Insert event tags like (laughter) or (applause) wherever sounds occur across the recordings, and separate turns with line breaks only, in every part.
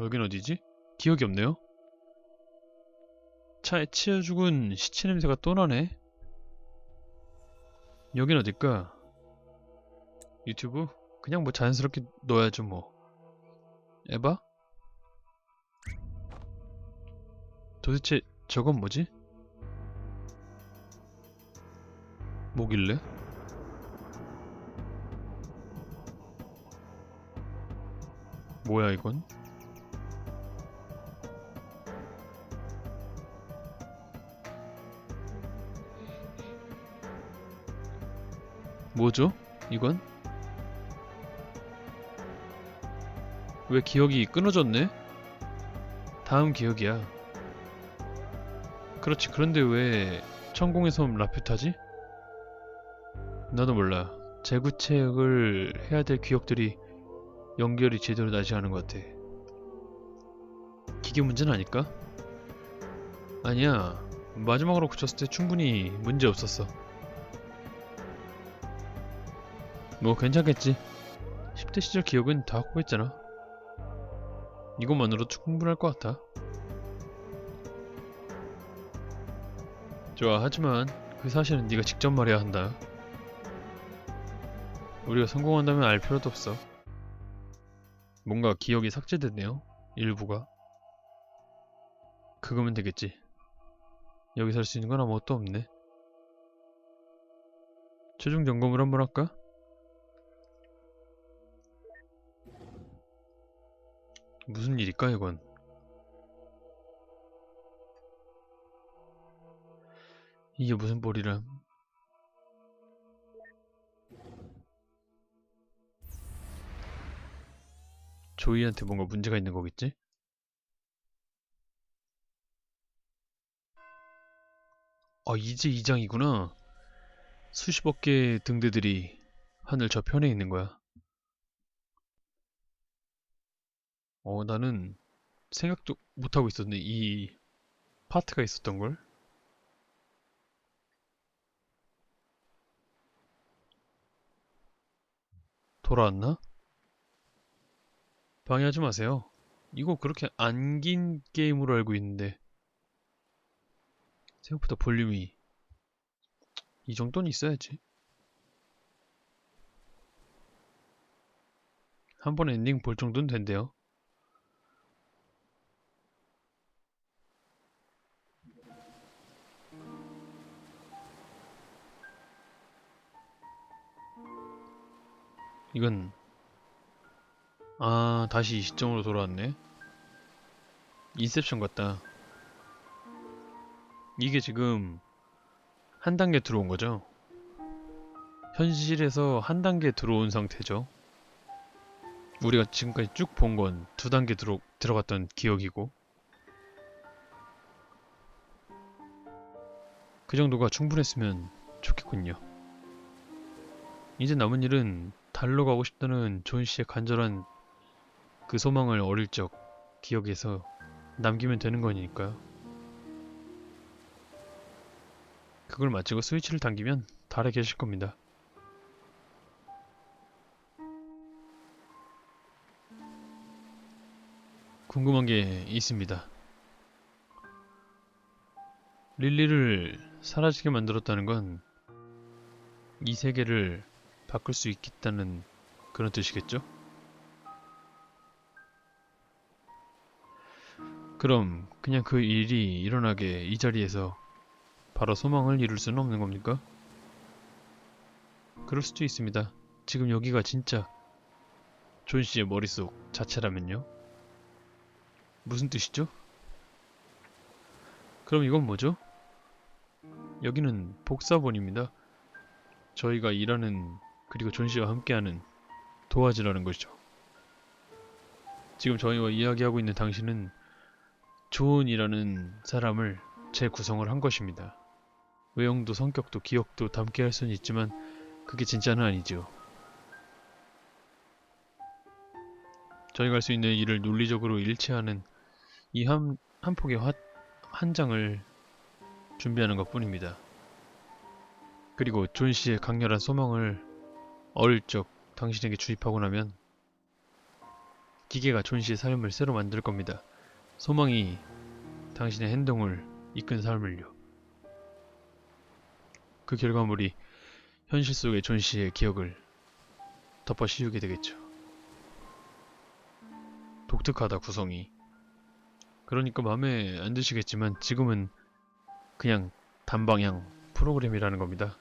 여긴 어디지? 기억이 없네요. 차에 치여 죽은 시체 냄새가 또 나네. 여긴 어딜까? 유튜브? 그냥 뭐 자연스럽게 넣어야죠 뭐. 에바? 도대체 저건 뭐지? 뭐길래? 뭐야 이건? 뭐죠? 이건? 왜 기억이 끊어졌네? 다음 기억이야. 그렇지, 그런데 왜 천공의 섬 라퓨타지? 나도 몰라. 재구체역을 해야 될 기억들이 연결이 제대로 나지 않은 것 같아. 기계 문제는 아닐까? 아니야. 마지막으로 고쳤을 때 충분히 문제 없었어. 뭐 괜찮겠지. 10대 시절 기억은 다 갖고 있잖아. 이것만으로 충분할 것 같아. 좋아, 하지만 그 사실은 네가 직접 말해야 한다. 우리가 성공한다면 알 필요도 없어. 뭔가 기억이 삭제됐네요. 일부가. 그거면 되겠지. 여기서 할 수 있는 건 아무것도 없네. 최종 점검을 한번 할까? 무슨 일일까 이건? 이게 무슨 꼴이람? 조이한테 뭔가 문제가 있는 거겠지? 아, 이제 이장이구나 수십억 개의 등대들이 하늘 저편에 있는 거야. 어, 나는 생각도 못하고 있었네. 이 파트가 있었던 걸. 돌아왔나? 방해하지 마세요. 이거 그렇게 안 긴 게임으로 알고 있는데 생각보다 볼륨이 이 정도는 있어야지. 한 번 엔딩 볼 정도는 된대요. 이건 아 다시 이 시점으로 돌아왔네. 인셉션 같다. 이게 지금 한 단계 들어온 거죠? 현실에서 한 단계 들어온 상태죠. 우리가 지금까지 쭉 본 건 두 단계 들어, 들어갔던 기억이고. 그 정도가 충분했으면 좋겠군요. 이제 남은 일은 달로 가고 싶다는 존 씨의 간절한 그 소망을 어릴 적 기억에서 남기면 되는 거니까요. 그걸 마치고 스위치를 당기면 달에 계실 겁니다. 궁금한 게 있습니다. 릴리를 사라지게 만들었다는 건 이 세계를 바꿀 수 있겠다는 그런 뜻이겠죠? 그럼 그냥 그 일이 일어나게 이 자리에서 바로 소망을 이룰 수는 없는 겁니까? 그럴 수도 있습니다. 지금 여기가 진짜 존 씨의 머릿속 자체라면요? 무슨 뜻이죠? 그럼 이건 뭐죠? 여기는 복사본입니다. 저희가 일하는 그리고 존 씨와 함께하는 도화지라는 것이죠. 지금 저희와 이야기하고 있는 당신은 조은이라는 사람을 재구성을 한 것입니다. 외형도 성격도 기억도 담게 할 수는 있지만 그게 진짜는 아니죠. 저희가 할 수 있는 일을 논리적으로 일치하는 이 한, 한 폭의 화, 한 장을 준비하는 것 뿐입니다. 그리고 존 씨의 강렬한 소망을 어릴 적 당신에게 주입하고 나면 기계가 존 씨의 삶을 새로 만들 겁니다. 소망이 당신의 행동을 이끈 삶을요. 그 결과물이 현실 속의 존 씨의 기억을 덮어 씌우게 되겠죠. 독특하다 구성이. 그러니까 마음에 안 드시겠지만 지금은 그냥 단방향 프로그램이라는 겁니다.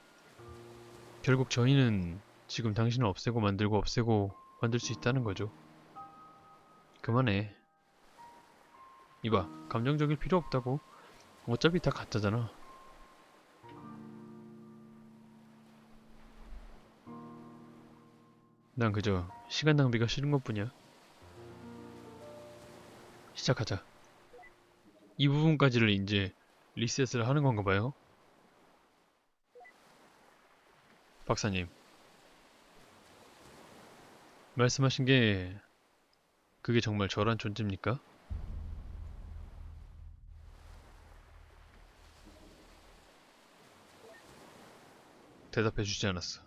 결국 저희는 지금 당신을 없애고 만들고 없애고 만들 수 있다는 거죠. 그만해. 이봐, 감정적일 필요 없다고. 어차피 다 가짜잖아. 난 그저 시간 낭비가 싫은 것 뿐이야. 시작하자. 이 부분까지를 이제 리셋을 하는 건가 봐요. 박사님. 말씀하신 게 그게 정말 저란 존재입니까? 대답해 주지 않았어.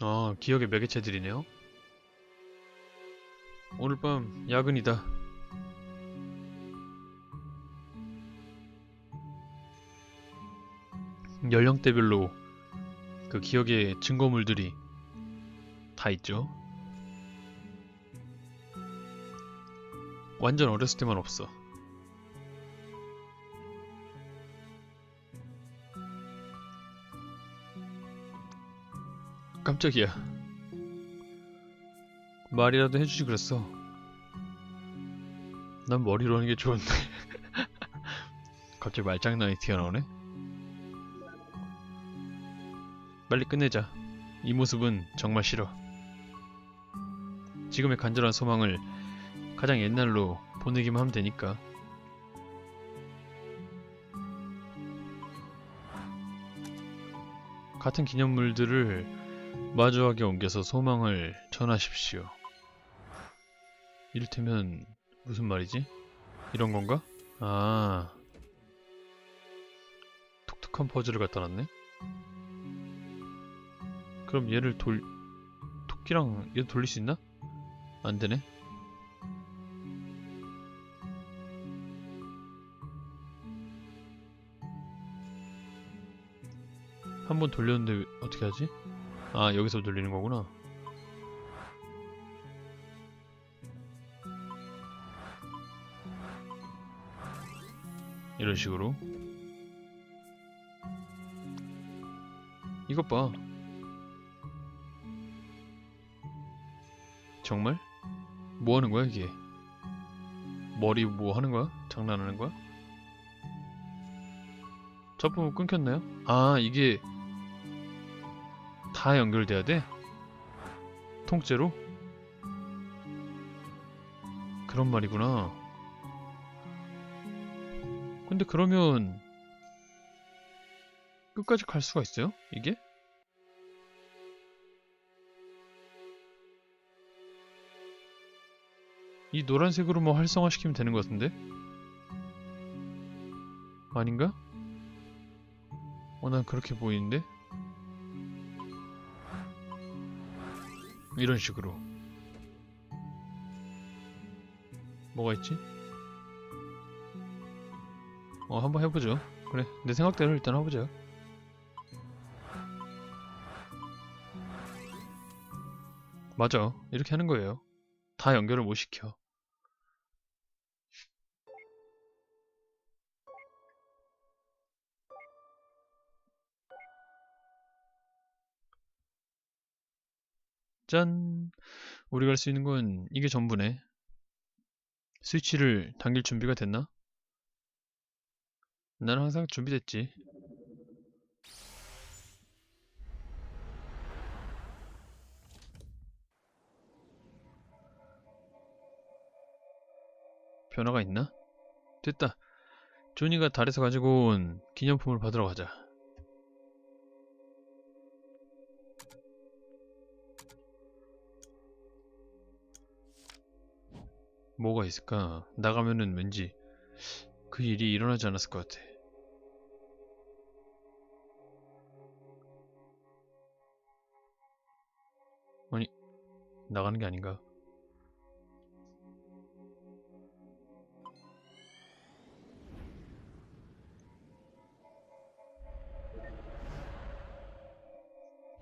아, 기억의 매개체들이네요. 오늘 밤 야근이다. 연령대별로 그 기억의 증거물들이 다 있죠. 완전 어렸을 때만 없어. 깜짝이야. 말이라도 해주지 그랬어. 난 머리로 하는 게 좋은데. (laughs) 갑자기 말장난이 튀어나오네. 빨리 끝내자. 이 모습은 정말 싫어. 지금의 간절한 소망을 가장 옛날로 보내기만 하면 되니까. 같은 기념물들을 마주하게 옮겨서 소망을 전하십시오. 이를테면 무슨 말이지? 이런 건가? 아 독특한 퍼즐을 갖다 놨네? 그럼 얘를 돌... 토끼랑 얘 돌릴 수 있나? 안 되네. 한 번 돌렸는데 왜- 어떻게 하지? 아 여기서 돌리는 거구나. 이런 식으로. 이것 봐. 정말? 뭐 하는 거야 이게? 머리 뭐 하는 거야? 장난하는 거야? 첫 부분 끊겼나요? 아 이게 다 연결돼야 돼? 통째로? 그런 말이구나. 근데 그러면 끝까지 갈 수가 있어요? 이게? 이 노란색으로 뭐 활성화시키면 되는 것 같은데? 아닌가? 어, 난 그렇게 보이는데? 이런 식으로. 뭐가 있지? 어, 한번 해보죠. 그래, 내 생각대로 일단 해보자. 맞아. 이렇게 하는 거예요. 다 연결을 못 시켜. 짠! 우리 갈수 있는 건 이게 전부네. 스위치를 당길 준비가 됐나? 나는 항상 준비됐지. 변화가 있나? 됐다. 조니가 달에서 가지고 온 기념품을 받으러 가자. 뭐가 있을까? 나가면은 왠지 그 일이 일어나지 않았을 것 같아. 아니, 나가는 게 아닌가?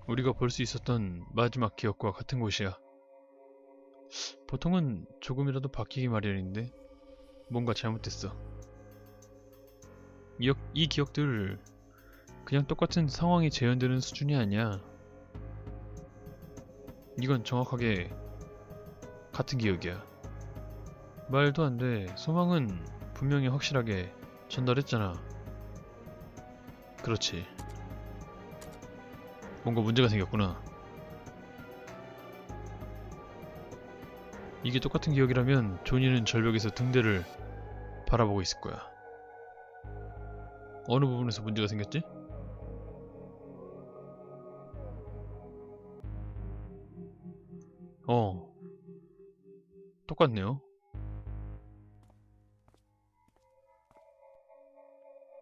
우리가 볼 수 있었던 마지막 기억과 같은 곳이야. 보통은 조금이라도 바뀌기 마련인데 뭔가 잘못됐어. 이, 기억들 그냥 똑같은 상황이 재현되는 수준이 아니야. 이건 정확하게 같은 기억이야. 말도 안 돼. 소망은 분명히 확실하게 전달했잖아. 그렇지. 뭔가 문제가 생겼구나. 이게 똑같은 기억이라면 조니는 절벽에서 등대를 바라보고 있을 거야. 어느 부분에서 문제가 생겼지? 어. 똑같네요.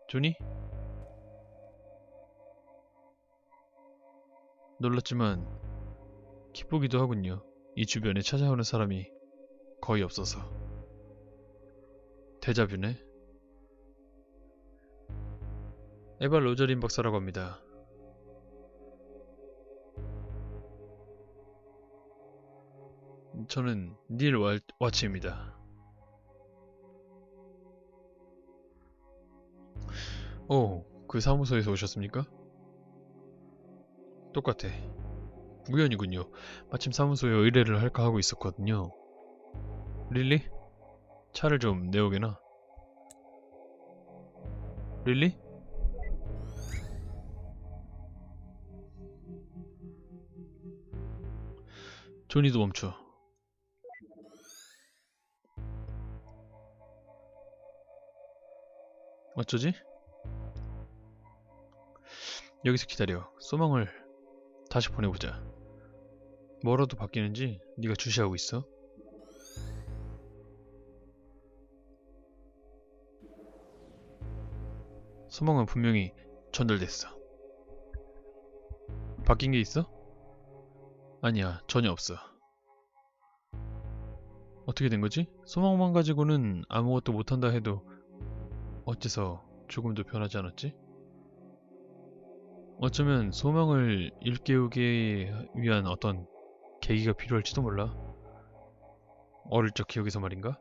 조니? 놀랐지만 기쁘기도 하군요. 이 주변에 찾아오는 사람이 거의 없어서. 대자뷰네. 에바 로저린 박사라고 합니다. 저는 닐 왈- 와치입니다. 오, 그 사무소에서 오셨습니까? 똑같아. 우연이군요. 마침 사무소에 의뢰를 할까 하고 있었거든요. 릴리? 차를 좀 내오게나. 릴리? 조니도 멈춰. 어쩌지? 여기서 기다려. 소망을 다시 보내보자. 뭐라도 바뀌는지 네가 주시하고 있어. 소망은 분명히 전달됐어. 바뀐 게 있어? 아니야, 전혀 없어. 어떻게 된 거지? 소망만 가지고는 아무것도 못한다 해도 어째서 조금도 변하지 않았지? 어쩌면 소망을 일깨우기 위한 어떤 계기가 필요할지도 몰라. 어릴 적 기억에서 말인가?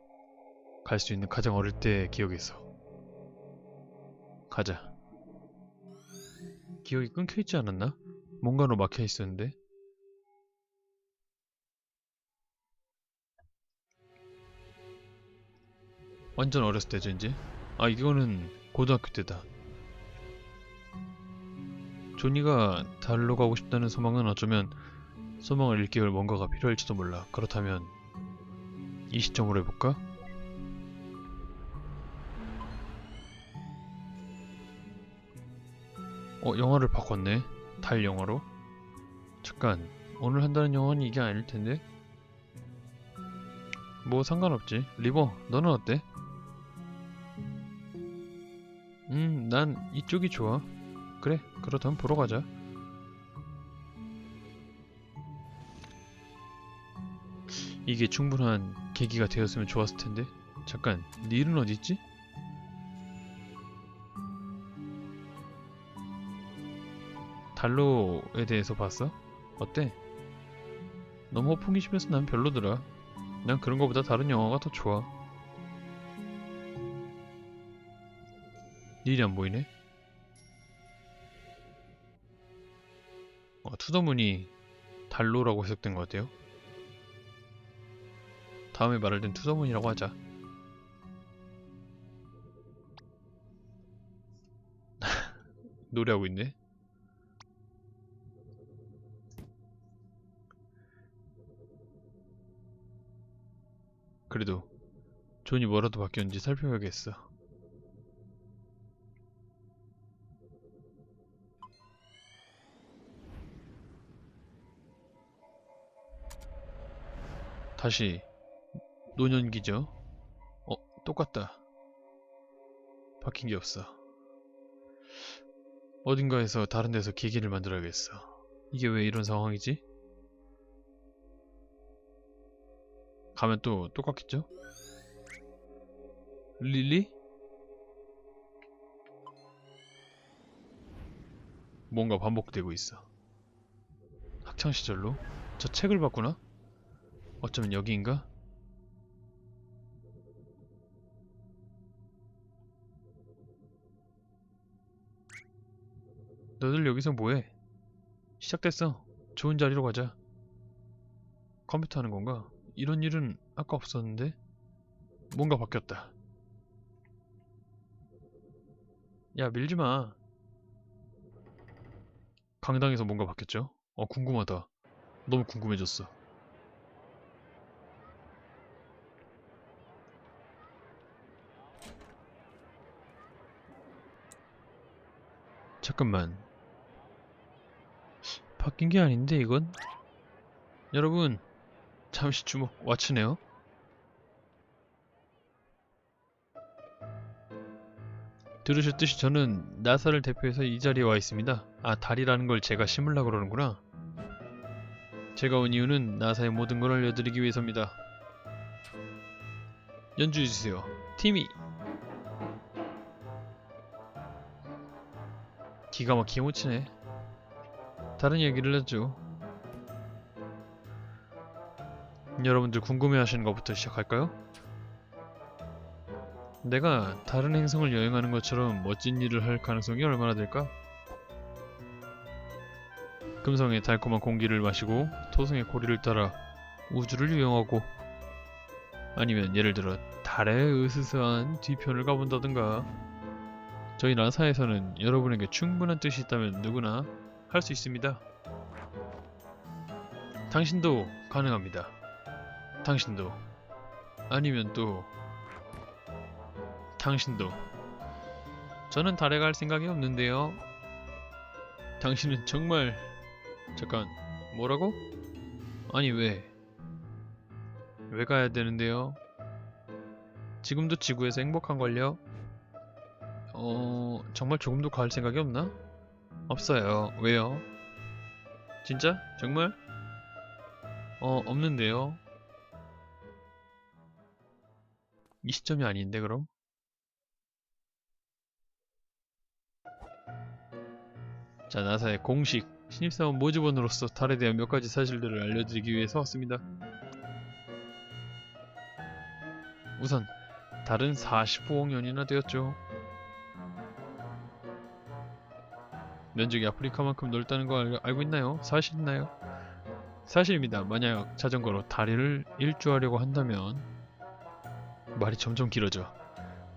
갈 수 있는 가장 어릴 때의 기억에서. 가자. 기억이 끊겨 있지 않았나? 뭔가로 막혀 있었는데. 완전 어렸을 때죠, 이제. 아, 이거는 고등학교 때다. 조니가 달로 가고 싶다는 소망은 어쩌면 소망을 일깨울 뭔가가 필요할지도 몰라. 그렇다면 이 시점으로 해볼까? 어, 영화를 바꿨네. 달 영화로. 잠깐, 오늘 한다는 영화는 이게 아닐 텐데. 뭐 상관없지. 리버, 너는 어때? 음, 난 이쪽이 좋아. 그래, 그렇다면 보러 가자. 이게 충분한 계기가 되었으면 좋았을 텐데. 잠깐, 닐은 어디 있지? 달로에 대해서 봤어? 어때? 너무 호풍이 심해서 난 별로더라. 난 그런 거보다 다른 영화가 더 좋아. 닐이 안 보이네? 어, 투더문이 달로라고 해석된 것 같아요. 다음에 말할 땐 투더문이라고 하자. (laughs) 노래하고 있네. 그래도 존이 뭐라도 바뀌었는지 살펴봐야겠어. 다시 노년기죠? 어, 똑같다. 바뀐 게 없어. 어딘가에서 다른 데서 계기를 만들어야겠어. 이게 왜 이런 상황이지? 가면 또 똑같겠죠? 릴리? 뭔가 반복되고 있어. 학창 시절로? 저 책을 봤구나? 어쩌면 여기인가? 너들 여기서 뭐해? 시작됐어. 좋은 자리로 가자. 컴퓨터 하는 건가? 이런 일은 아까 없었는데? 뭔가 바뀌었다. 야, 밀지 마. 강당에서 뭔가 바뀌었죠? 어, 궁금하다. 너무 궁금해졌어. 잠깐만. 바뀐 게 아닌데, 이건? 여러분, 잠시 주목, 왓츠네요? 들으셨듯이 저는 나사를 대표해서 이 자리에 와 있습니다. 아, 달이라는 걸 제가 심으려고 그러는구나. 제가 온 이유는 나사의 모든 걸 알려드리기 위해서입니다. 연주해주세요. 티미! 기가 막히게 못 치네. 다른 얘기를 하죠. 여러분들 궁금해하시는 것부터 시작할까요? 내가 다른 행성을 여행하는 것처럼 멋진 일을 할 가능성이 얼마나 될까? 금성의 달콤한 공기를 마시고 토성의 고리를 따라 우주를 유영하고 아니면 예를 들어 달의 으스스한 뒤편을 가본다든가 저희 나사에서는 여러분에게 충분한 뜻이 있다면 누구나 할 수 있습니다. 당신도 가능합니다. 당신도 아니면 또 당신도 저는 달에 갈 생각이 없는데요. 당신은 정말 잠깐 뭐라고? 아니 왜? 왜 가야 되는데요? 지금도 지구에서 행복한걸요? 어... 정말 조금도 갈 생각이 없나? 없어요. 왜요? 진짜? 정말? 어, 없는데요. 이 시점이 아닌데 그럼? 자, 나사의 공식 신입사원 모집원으로서 달에 대한 몇 가지 사실들을 알려드리기 위해서 왔습니다. 우선, 달은 45억 년이나 되었죠. 면적이 아프리카만큼 넓다는 거 알, 알고 있나요? 사실있나요? 사실입니다. 만약 자전거로 다리를 일주하려고 한다면 말이 점점 길어져.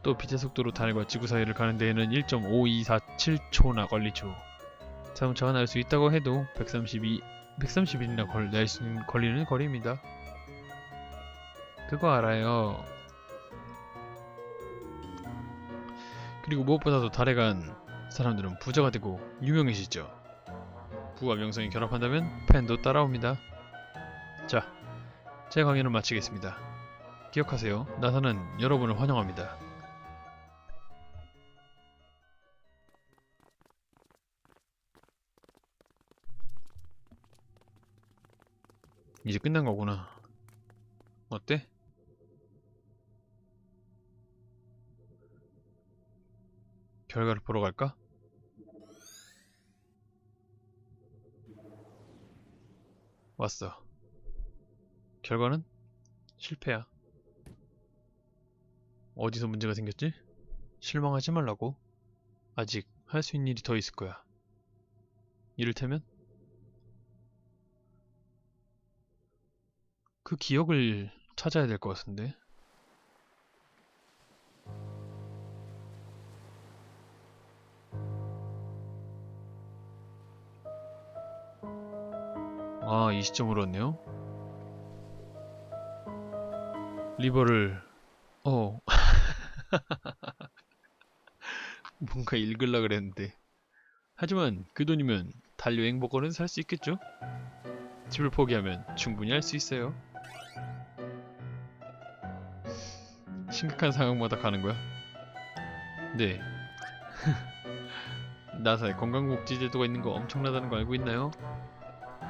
또 빛의 속도로 달과 지구 사이를 가는 데에는 1.5247초나 걸리죠. 자동차가 날 수 있다고 해도 132, 130일이나 걸, 날 수, 걸리는 거리입니다. 그거 알아요. 그리고 무엇보다도 달에 간 사람들은 부자가 되고 유명해지죠. 부와 명성이 결합한다면 팬도 따라옵니다. 자, 제 강연을 마치겠습니다. 기억하세요. 나사는 여러분을 환영합니다. 이제 끝난 거구나. 어때? 결과를 보러 갈까? 왔어. 결과는 실패야. 어디서 문제가 생겼지? 실망하지 말라고. 아직 할 수 있는 일이 더 있을 거야. 이를테면 그 기억을 찾아야 될 것 같은데. 아, 이 시점으로 왔네요. 리버를, 어. (laughs) 뭔가 읽으려 그랬는데. 하지만 그 돈이면 달려 행복권은 살수 있겠죠? 집을 포기하면 충분히 할 수 있어요. 심각한 상황마다 가는 거야? 네. (laughs) 나사에 건강복지제도가 있는 거 엄청나다는 거 알고 있나요?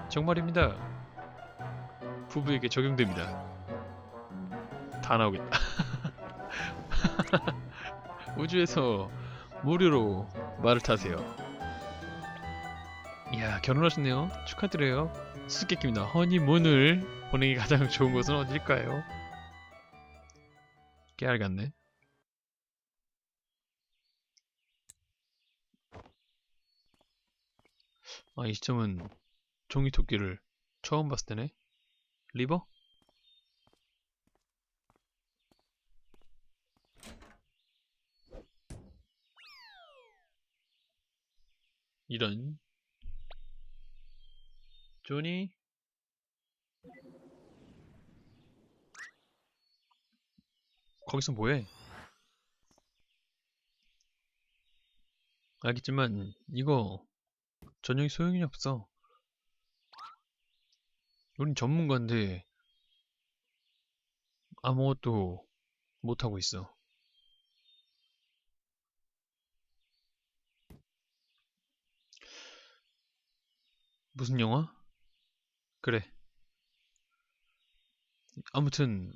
정말입니다. 부부에게 적용됩니다. 다 나오겠다. (laughs) (laughs) 우주에서 무료로 말을 타세요. 이야 결혼하셨네요. 축하드려요. 수수께끼입니다. 허니문을 보내기 가장 좋은 곳은 어딜까요? 깨알 같네. 아, 이 시점은 종이 토끼를 처음 봤을 때네. 리버? 이런. 조니? 거기서 뭐해? 알겠지만 이거 전용이 소용이 없어. 우린 전문가인데 아무것도 못하고 있어. 무슨 영화? 그래. 아무튼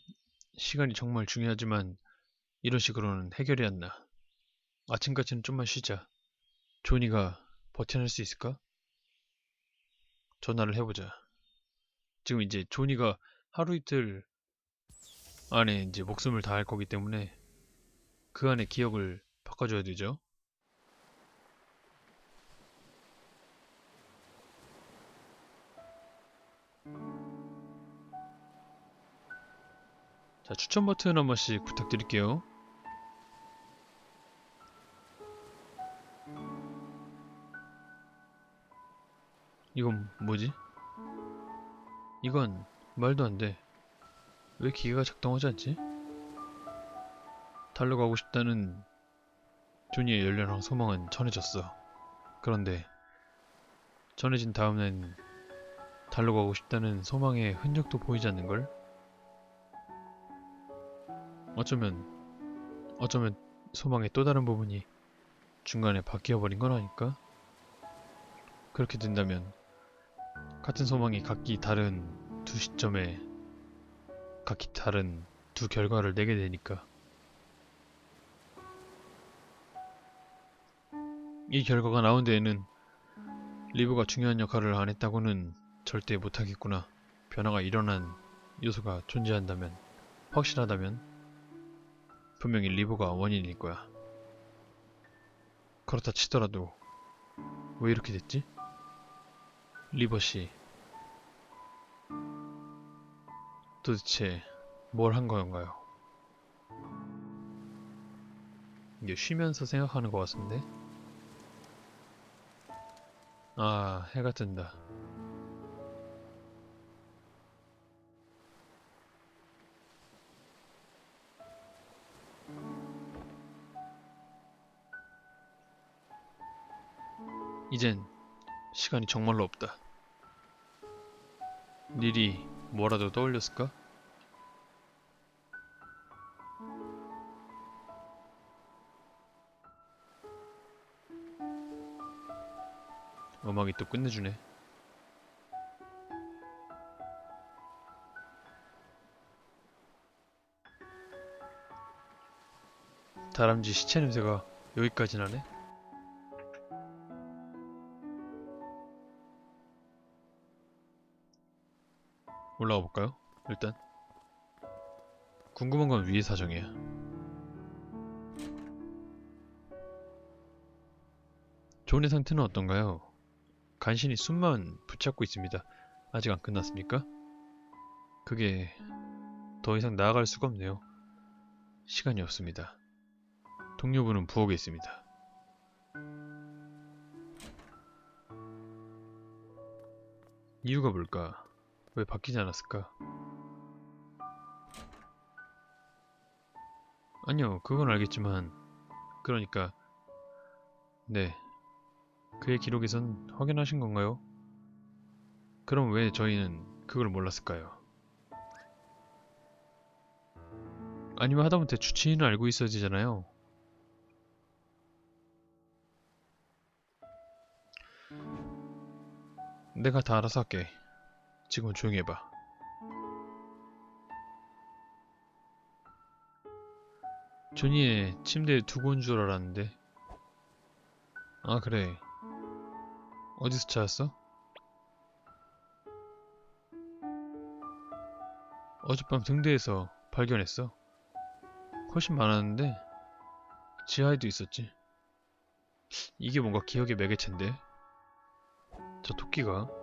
시간이 정말 중요하지만 이런 식으로는 해결이 안 나. 아침까지는 좀만 쉬자. 조니가 버텨낼 수 있을까? 전화를 해보자. 지금 이제 조니가 하루 이틀 안에 이제 목숨을 다할 거기 때문에 그 안에 기억을 바꿔줘야 되죠. 자, 추천 버튼 한 번씩 부탁드릴게요. 이건 뭐지? 이건 말도 안 돼. 왜 기계가 작동하지 않지? 달러 가고 싶다는 조니의 열렬한 소망은 전해졌어. 그런데 전해진 다음엔 달러 가고 싶다는 소망의 흔적도 보이지 않는걸? 어쩌면 어쩌면 소망의 또 다른 부분이 중간에 바뀌어버린 건 아닐까? 그렇게 된다면 같은 소망이 각기 다른 두 시점에 각기 다른 두 결과를 내게 되니까 이 결과가 나온 데에는 리브가 중요한 역할을 안 했다고는 절대 못하겠구나. 변화가 일어난 요소가 존재한다면, 확실하다면, 분명히 리브가 원인일 거야. 그렇다 치더라도, 왜 이렇게 됐지? 리버씨, 도대체 뭘 한 건가요? 이게 쉬면서 생각하는 것 같은데? 아, 해가 뜬다. 이젠 시간이 정말로 없다. 닐이 뭐라도 떠올렸을까? 음악이 또 끝내주네. 다람쥐 시체 냄새가 여기까지 나네? 볼까요? 일단 궁금한 건 위의 사정이야. 존의 상태는 어떤가요? 간신히 숨만 붙잡고 있습니다. 아직 안 끝났습니까? 그게 더 이상 나아갈 수가 없네요. 시간이 없습니다. 동료분은 부엌에 있습니다. 이유가 뭘까? 왜 바뀌지 않았을까? 아니요, 그건 알겠지만, 그러니까, 네. 그의 기록에선 확인하신 건가요? 그럼 왜 저희는 그걸 몰랐을까요? 아니면 하다못해 주치의는 알고 있어야 되잖아요. 내가 다 알아서 할게. 지금 조용히 해봐. 조니의 침대에 두고 온 줄 알았는데. 아, 그래. 어디서 찾았어? 어젯밤 등대에서 발견했어. 훨씬 많았는데 지하에도 있었지. 이게 뭔가 기억의 매개체인데. 저 토끼가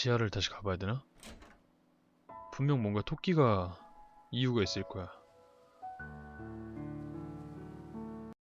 지하를 다시 가봐야 되나? 분명 뭔가 토끼가 이유가 있을 거야.